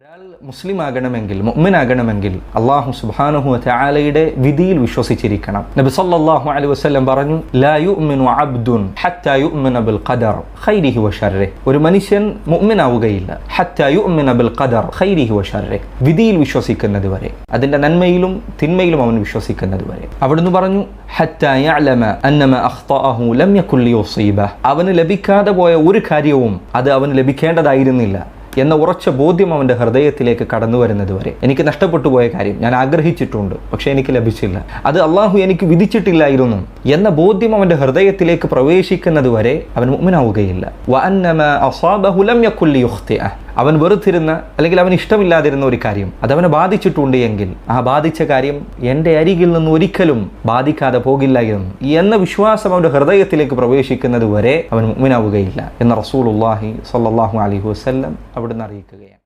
ഒരാൾ മുസ്ലിം ആകണമെങ്കിൽ മുഅ്മിനാകണമെങ്കിൽ അള്ളാഹു സുബ്ഹാനഹു തആലയുടെ വിധിയിൽ വിശ്വസിച്ചിരിക്കണം. നബി സല്ലല്ലാഹു അലൈഹി വസ്ലം പറഞ്ഞു ലായു അബ്ദുൻ ബിൽ ഖദർ ഖൈരിഹി വശർരിഹി ഒരു മനുഷ്യൻ മുഅ്മിനാവുകയില്ല ഹത്താ അബിൽ ബിൽ ഖദർ ഖൈരിഹി വഷാരെ വിധിയിൽ വിശ്വസിക്കുന്നത് വരെ അതിന്റെ നന്മയിലും തിന്മയിലും അവൻ വിശ്വസിക്കുന്നത് വരെ. അവിടുന്ന് പറഞ്ഞു അവന് ലഭിക്കാതെ പോയ ഒരു കാര്യവും അത് അവന് ലഭിക്കേണ്ടതായിരുന്നില്ല. എന്ന ഉറച്ച ബോധ്യം അവന്റെ ഹൃദയത്തിലേക്ക് കടന്നു വരുന്നത് വരെ. എനിക്ക് നഷ്ടപ്പെട്ടു പോയ കാര്യം ഞാൻ ആഗ്രഹിച്ചിട്ടുണ്ട് പക്ഷേ എനിക്ക് ലഭിച്ചില്ല. അത് അള്ളാഹു എനിക്ക് വിധിച്ചിട്ടില്ലായിരുന്നു എന്ന ബോധ്യം അവന്റെ ഹൃദയത്തിലേക്ക് പ്രവേശിക്കുന്നത് വരെ അവൻ മുഅ്മിനാവുകയില്ല. അവൻ വെറുത്തിരുന്ന അല്ലെങ്കിൽ അവൻ ഇഷ്ടമില്ലാതിരുന്ന ഒരു കാര്യം അതവനെ ബാധിച്ചിട്ടുണ്ട് എങ്കിൽ ആ ബാധിച്ച കാര്യം എന്റെ അരികിൽ നിന്ന് ഒരിക്കലും ബാധിക്കാതെ പോകില്ല എന്ന് എന്ന വിശ്വാസം അവന്റെ ഹൃദയത്തിലേക്ക് പ്രവേശിക്കുന്നത് വരെ അവൻ മുഅ്മിനാവുകയില്ല എന്ന റസൂലുള്ളാഹി സല്ലാഹു അലി വസല്ലം അവിടുന്ന് അറിയിക്കുകയാണ്.